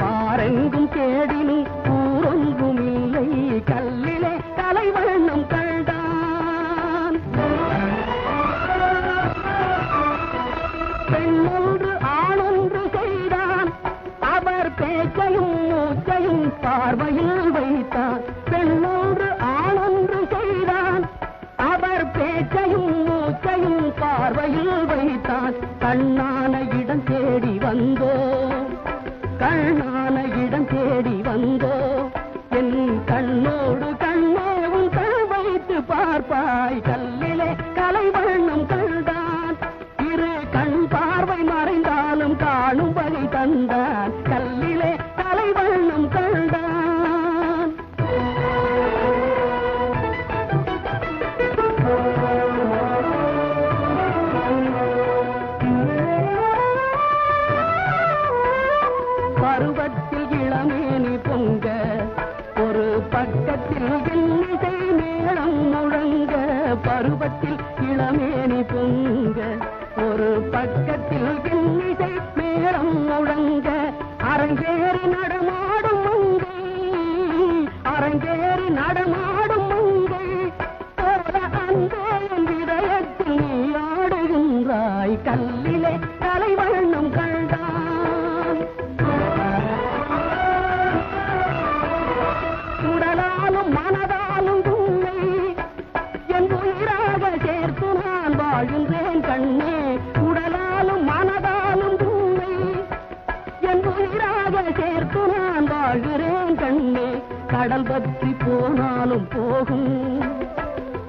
பாரெங்கும் கேடினும் ஊரொன்றும் இல்லை கல்லிலே தலைவண்ணம் கண்டான். பெண்ணொன்று ஆணொன்று செய்தான். அவர் பேச்சையும் மூச்சையும் பார்வையில் வைத்தான். பெண்ணொன்று ஆணொன்று செய்தான். அவர் பேச்சையும் மூச்சையும் பார்வையில் வைத்தான். கண்ணான இடம் தேடி வந்தோ கண்ணான இடம் தேடி வந்தோ என் கண்ணோடு கண்ணே உன் கண் வைத்து பார்ப்பாய். கல்லிலே கலை வண்ணம் கண் பருவத்தில் கடல் பற்றி போனாலும் போகும்.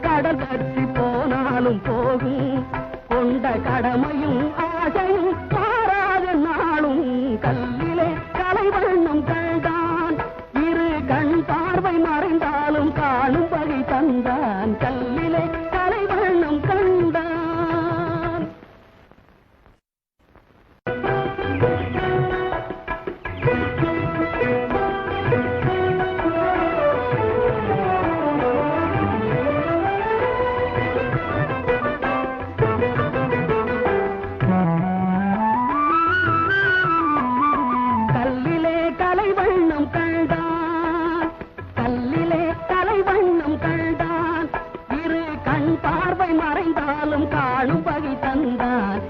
கடல் பற்றி போனாலும் போகும். கொண்ட கடமையும் ஆசையும் மாறாத நாளும். கல்லிலே கலைவண்ணம் கண்டான். இரு கண் பார்வை மறைந்தாலும் காணும் வழி தந்தான். கல்லிலே மறைந்தாலும் காணும் வகை தந்தான்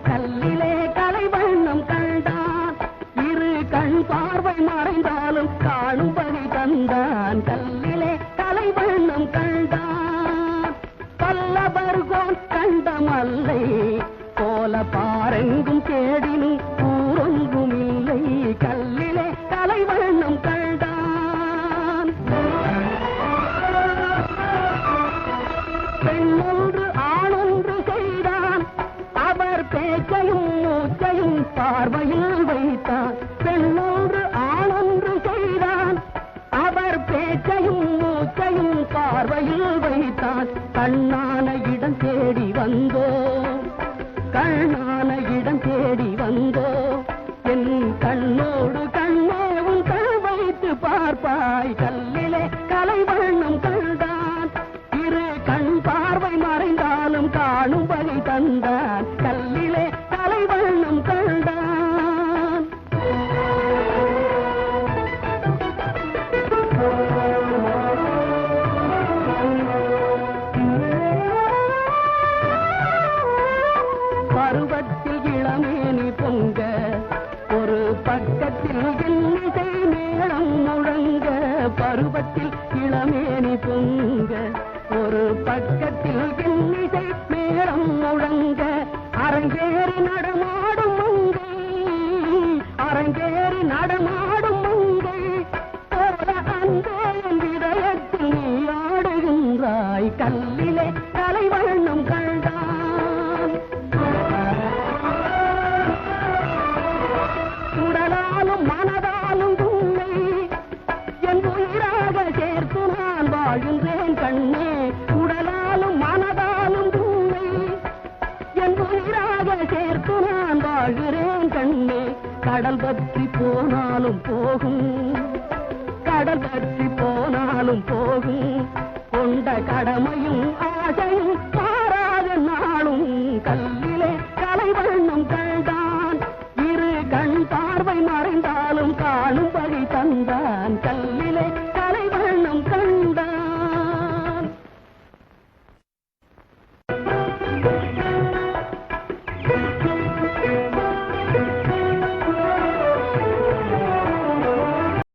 வழி கல்லிலே தலைவண்ணம் கண்டான். பருவத்தில் இளமேனி பொங்க ஒரு பக்கத்தில் இன்னிசை மேளம் முழங்க பருவத்தில் கல்லிலே கலைவண்ணம் கண்டான் உடலாலும் மனதாலும் உன்னை என் உயிராக சேர்த்து நான் வாழ்கின்றேன் கண்ணே. உடலாலும் மனதாலும் உன்னை என் உயிராக சேர்த்து நான் வாழ்கிறேன் கண்ணே. கடல் பற்றி போனாலும் போகும். கடல் பற்றி போனாலும் போகும். கொண்ட கடமையும் ஆசையும் மாறாத நாளும்